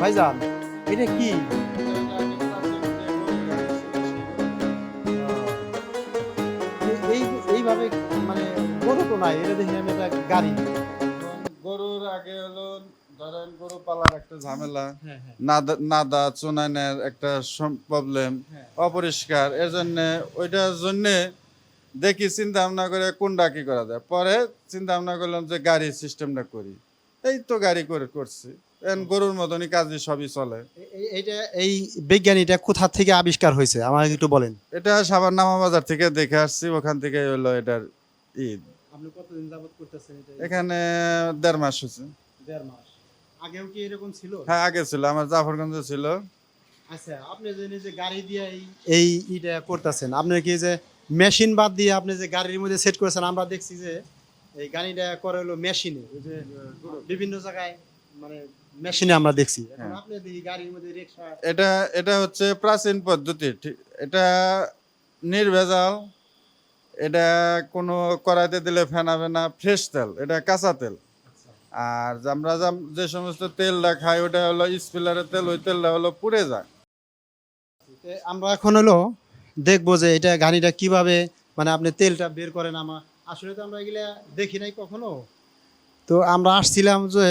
ভাইজান, এটা কি? এই, এইভাবে মানে গরু তো নাই, এটা দেখি আমি একটা গাড়ি গরুর আগে হলো ধরেন গরু পালার একটা ঝামেলা হ্যাঁ হ্যাঁ। নাদা চুনানের একটা প্রবলেম হ্যাঁ। অপরিষ্কার। এর জন্য ওইটার জন্য দেখি চিন্তা ভাবনা করে কোনটা কি করা যায়। পরে চিন্তা ভাবনা করলাম যে গাড়ি সিস্টেমটা করি। এই তো গাড়ি করে করছি। এখন গরুর মতনই কাজে সবই চলে। এইটা এই বিজ্ঞানীটা কোথা থেকে আবিষ্কার হয়েছে? আমাকে একটু বলেন। এটা সাবার নামা বাজার থেকে দেখে আসছি ওখান থেকে হলো এটার ঈদ। আপনি কতদিন যাবত করতেছেন এটা? এখানে দেড় মাস হচ্ছে দেড় মাস। আগেও কি এরকম ছিল? হ্যাঁ আগে ছিল আমার জাফরগঞ্জে ছিল। আচ্ছা আপনি যে নিজে গাড়ি দিয়ে এই ইটা করতেছেন আপনি কি যে মেশিন বাদ দিয়ে আপনি যে গাড়ির মধ্যে সেট করেছেন আমরা দেখছি যে এই গাড়িটা করে হলো মেশিনে যে বিভিন্ন জায়গায় মানে মেশিনে আমরা দেখছি। এখন হ্যাঁ। আপনি গাড়ির মধ্যে রিক্সা এটা এটা হচ্ছে প্রাচীন পদ্ধতি ঠিক এটা নির্ভেজাল এটা কোনো কড়াইতে দিলে ফেনাবে না ফ্রেশ তেল এটা কাঁচা তেল। আর আমরা যে সমস্ত তেলটা খাই ওটা হলো স্পিলারের তেল ওই তেলটা হলো পুড়ে যায়। আমরা এখন হলো দেখব যে এটা গাড়িটা কীভাবে মানে আপনি তেলটা বের করেন আমার আসলে তো আমরা এগুলা দেখি নাই কখনো। তো আমরা আসছিলাম যে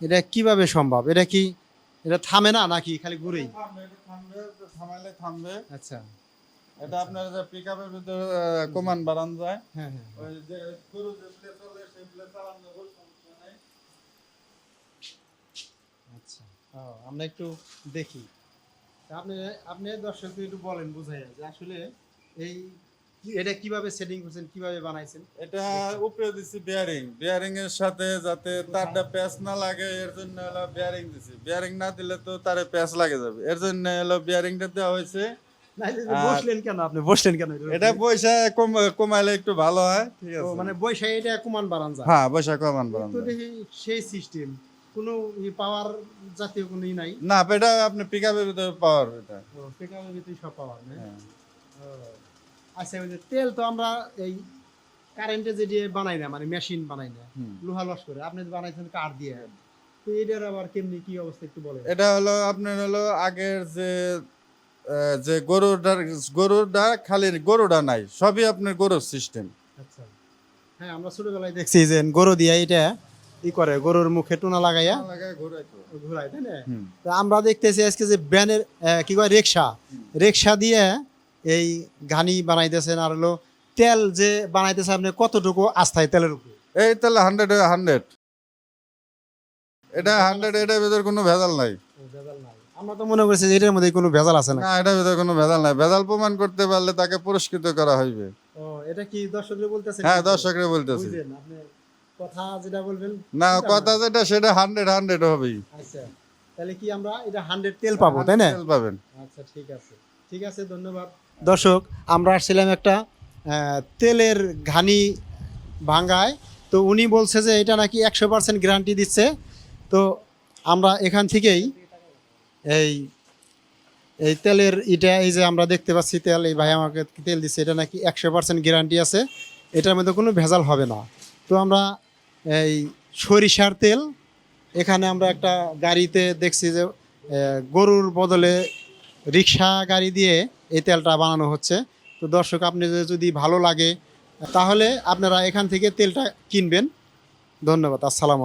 এটা কীভাবে সম্ভব? এটা কি এটা থামে না নাকি খালি ঘুরেই? থামাইলে থামবে। আচ্ছা। এটা আপনার যে পিক আপের ভিতরে কমান বাড়ান যায় হ্যাঁ হ্যাঁ। ওই যে গরু যে আচ্ছা। আমরা একটু দেখি। আপনি আপনি দর্শকদের একটু বলেন, বুঝাই যে আসলে এই এটা কীভাবে সেটিং করছেন, কীভাবে বানাইছেন? এটা উপরে দিছি বিয়ারিং বিয়ারিং এর সাথে যাতে তারটা প্যাচ না লাগে, এর জন্য হলো বিয়ারিং দিছি। বিয়ারিং না দিলে তো তারে প্যাচ লাগে যাবে। এর জন্য হলো বিয়ারিংটা দেওয়া হয়েছে বসলেন কেন আপনি? বসলেন কেন? এটা পয়সা কমাইলে একটু ভালো হয় ঠিক আছে। মানে বৈশাখ এটা কুমান বাড়ান যায় হ্যাঁ পয়সা কমান বাড়ান তো দেখি সেই সিস্টেম কোনো পাওয়ার জাতীয় কোনো নাই? না এটা আপনি পিক ভিতরে পাওয়ার এটা। পিকআপের ভিতরে সব পাওয়ার না? হ্যাঁ। আচ্ছা ওই যে তেল তো আমরা এই কারেন্টে যে দিয়ে বানাই না মানে মেশিন বানাই না। লোহা লস করে আপনি বানাইছেন কাঠ দিয়ে তো এটার আবার কেমনি কি অবস্থা একটু বলেন। এটা হলো আপনার হলো আগের যে যে গরুটার গরুটা খালি গরুটা নাই সবই আপনার গরুর সিস্টেম আচ্ছা। হ্যাঁ আমরা ছোটবেলায় দেখছি যে গরু দিয়ে এটা ই করে গরুর মুখে টুনা লাগাইয়া ঘুরাই তাই না? আমরা দেখতেছি আজকে যে ব্যানের কি কয় রিক্সা। রিক্সা দিয়ে এই ঘানি বানাইতেছেন আর হলো তেল যে বানাইতেছে আপনি কতটুকু আস্থায় তেলের উপর? এই তাহলে হান্ড্রেড হান্ড্রেড এটা হান্ড্রেড এটার ভিতরে কোনো ভেজাল নাই। আমরা তো মনে করছি যে এটার মধ্যে কোনো ভেজাল আছে না। না এটার ভিতরে কোনো ভেজাল নাই। ভেজাল প্রমাণ করতে পারলে তাকে পুরস্কৃত করা হইবে। ও এটা কি বলতেছে? হ্যাঁ দর্শকরা বলতেছি। বুঝলেন আপনি কথা যেটা বলবেন না কথা যেটা সেটা হান্ড্রেড হান্ড্রেড হবেই। আচ্ছা তাহলে কি আমরা এটা হান্ড্রেড তেল পাবো তাই না? তেল পাবেন। আচ্ছা ঠিক আছে। ঠিক আছে ধন্যবাদ। দর্শক আমরা আসছিলাম একটা আহ, তেলের ঘানি ভাঙ্গায়। তো উনি বলছে যে এটা নাকি একশো পার্সেন্ট গ্যারান্টি দিচ্ছে। তো আমরা এখান থেকেই এই এই তেলের এটা এই যে আমরা দেখতে পাচ্ছি তেল, এই ভাই আমাকে তেল দিচ্ছে এটা নাকি একশো পার্সেন্ট গ্যারান্টি আছে। এটার মধ্যে কোনো ভেজাল হবে না। তো আমরা এই সরিষার তেল, এখানে আমরা একটা গাড়িতে দেখছি যে গরুর বদলে রিক্সা গাড়ি দিয়ে এই তেলটা বানানো হচ্ছে। তো দর্শক আপনি যদি ভালো লাগে, তাহলে আপনারা এখান থেকে তেলটা কিনবেন। ধন্যবাদ, আসসালামু আলাইকুম।